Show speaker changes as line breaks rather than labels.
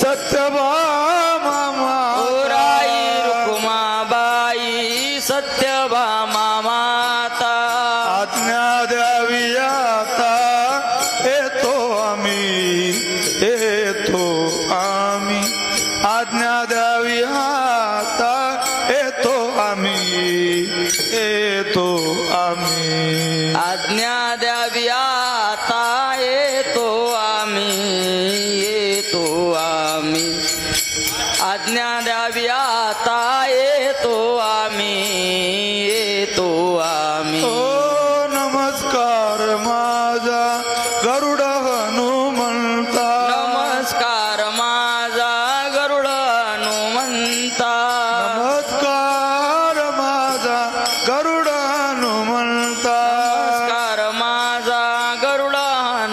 सत्यभामा माई रुक्माबाई सत्यभामा माता आज्ञा द्यावी येतो आम्ही येतो आम्ही।
आज्ञा द्यावी येतो आम्ही येतो आम्ही। आज्ञा द्यावी आता। येतो आम्ही येतो आज्ञा द्यावी आता येतो आम्ही
येतो आम्ही. हो, नमस्कार.